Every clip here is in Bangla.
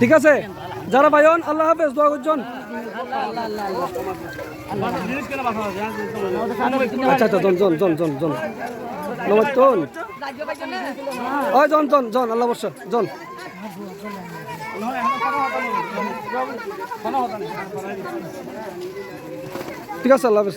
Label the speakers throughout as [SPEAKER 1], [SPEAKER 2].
[SPEAKER 1] ঠিক আছে? যারা ভাইন আল্লাহ হাফেজ, দোয়া করছেন। আচ্ছা আচ্ছা জন জন জন জন জন। নমস্তন ওই, জন জন জন, আল্লাহ বর্ষা, জন। ঠিক আছে আল্লাহ হাফেজ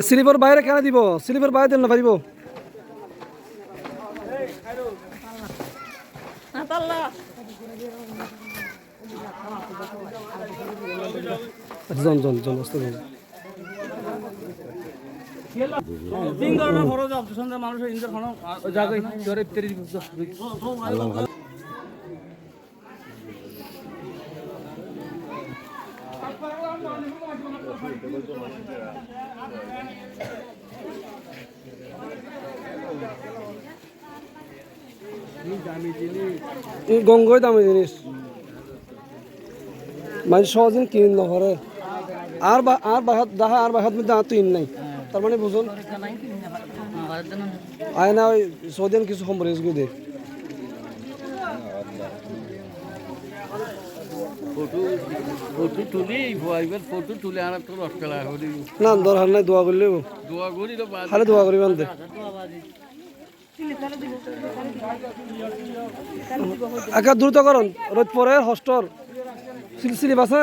[SPEAKER 1] স্লিপার বাইরে কেন দিব? স্লিপার বাইরে দেন না পারিব জন জন জন জন
[SPEAKER 2] তিন ধরনের খরচ মানুষের
[SPEAKER 1] গঙ্গই দামি জিনিস। মানে সহজে কিন নহরে আর বা আর বাহাত দাহা আর বাহাত মধ্যে আর তুই নাই। তার মানে বুঝুন আয় না ওই সৌদিয়ান কিছু
[SPEAKER 2] তো রস খেলা করি
[SPEAKER 1] না দরকার নাই দোয়া করলে
[SPEAKER 2] দোয়া করি
[SPEAKER 1] খালি দোয়া করিবেন দে। একা দ্রুত করুন। রোদ পরে হস্টর সিলসিলি বাসে।